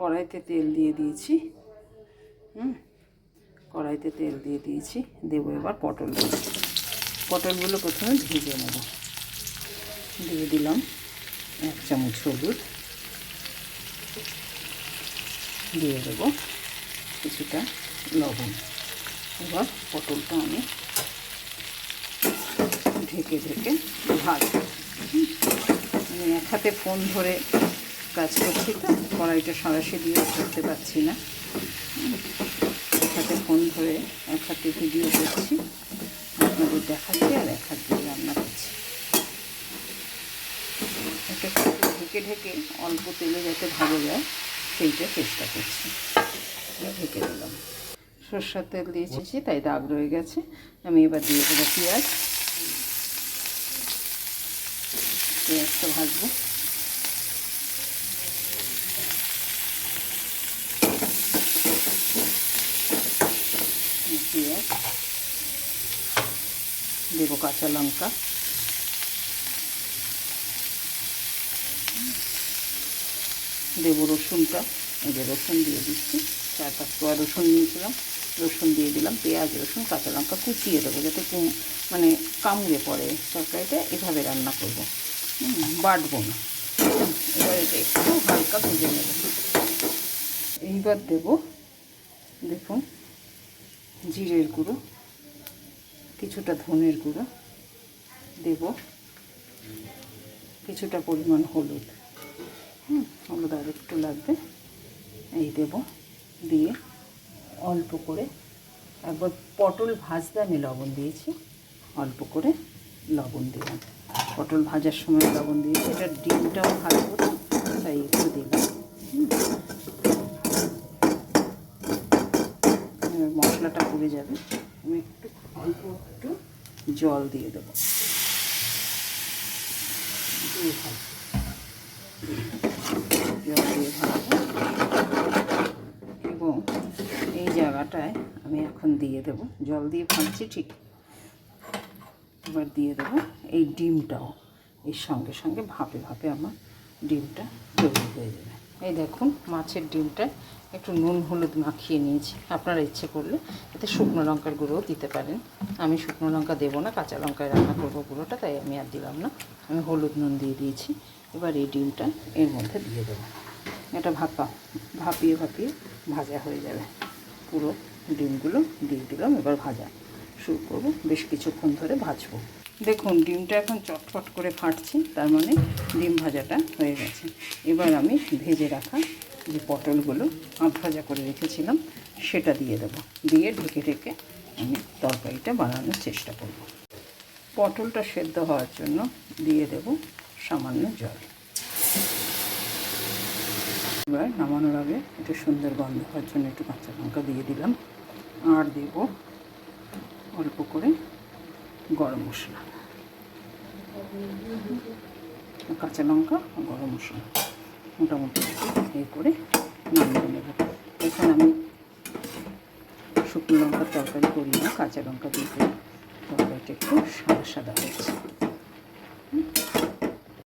কড়াইতে তেল দিয়ে দিয়েছি। হুম, কড়াইতে তেল দিয়ে দিয়েছি। দেবো এবার পটলগুলো পটলগুলো প্রথমে ভেজে নেব। দিয়ে দিলাম এক চামচ হলুদ। দিয়ে দেবো কিছুটা লবণ। এবার পটলটা আমি ঢেকে ঢেকে ভাজবো। আমি এক হাতে ফোন ধরে কাজ করছি তো, কড়াইটা সরাসরি দিয়ে করতে পারছি না। এক হাতে ফোন ধরে এক হাতে ভিডিও করছি, আপনাদের দেখাচ্ছি আর এক হাত দিয়ে রান্না করছি। এটা ঢেকে ঢেকে অল্প তেলে যাতে ভালো যায়, সেইটা চেষ্টা করছি। ঢেকে দিলাম। সর্ষার তেল দিয়েছি তাই দাগ রয়ে গেছে। আমি এবার দিয়ে দেবো পেঁয়াজ। পেঁয়াজটা ভাজবো পেঁয়াজ দেবো কাঁচা লঙ্কা। দেবো রসুনটা, এই যে রসুন দিয়ে দিচ্ছি, চার পাঁচ কোয়া রসুন নিয়েছিলাম, রসুন দিয়ে দিলাম, পেঁয়াজ, রসুন, কাঁচা লঙ্কা কুচিয়ে দেবো, যাতে মানে কামড়ে পড়ে তরকারিটা, এভাবে রান্না করব। বাটবো না। এবার এটা একটু হালকা ভেজে নেব। এইবার দেব, দেখুন, জিরের গুঁড়ো। কিছুটা ধনের গুঁড়ো দেব। কিছুটা পরিমাণ হলুদ। হুম, হলুদ আর একটু লাগবে। এই দেব দিয়ে অল্প করে একবার পটল ভাজতে আমি লবণ দিয়েছি। অল্প করে লবণ দিলাম। পটল ভাজার সময় লবণ দিয়েছি। এটা ডিমটাও ভাজবো তাই একটু দিলাম। মশলাটা পুড়ে যাবে। আমি একটু অল্প একটু জল দিয়ে দেবো। জল দিয়ে এবং এই জায়গাটায় আমি এখন দিয়ে দেব। জল দিয়ে ভাজছি ঠিক। এবার দিয়ে দেবো এই ডিমটাও। এর সঙ্গে সঙ্গে ভাপে ভাপে আমার ডিমটা তৈরি হয়ে যাবে। এই দেখুন, মাছের ডিমটা একটু নুন, হলুদ মাখিয়ে নিয়েছি। আপনারা ইচ্ছে করলে এতে শুকনো লঙ্কার গুঁড়োও দিতে পারেন। আমি শুকনো লঙ্কা দেবো না, কাঁচা লঙ্কায় রান্না করব গুঁড়োটা, তাই আমি আর দিলাম না। আমি হলুদ নুন দিয়ে দিয়েছি। এবার এই ডিমটা এর মধ্যে দিয়ে দেবো। এটা ভাপা, ভাপিয়ে ভাপিয়ে ভাজা হয়ে যাবে। পুরো ডিমগুলো দিয়ে দিলাম, এবার ভাজা শুরু করব। বেশ কিছুক্ষণ ধরে ভাজবো। দেখুন, ডিমটা এখন চটপট করে ফাটছে, তার মানে ডিম ভাজাটা হয়ে গেছে। এবার আমি ভেজে রাখা যে পটলগুলো আধ ভাজা করে রেখেছিলাম, সেটা দিয়ে দেবো। দিয়ে ঢেকে ঢেকে আমি তরকারিটা বানানোর চেষ্টা করব। পটলটা সেদ্ধ হওয়ার জন্য দিয়ে দেব সামান্য জল। এবার নামানোর আগে একটু সুন্দর গন্ধ হওয়ার জন্য একটু কাঁচা লঙ্কা দিয়ে দিলাম। আর দেব অল্প করে গরম মশলা। কাঁচা লঙ্কা গরম মশলা। মোটামুটি এ করে নামিয়ে নেব। এখন আমি শুকনো লঙ্কার তরকারি করি না, কাঁচা লঙ্কা দিয়ে তরকারিটা একটু সাদা সাদা হয়েছে।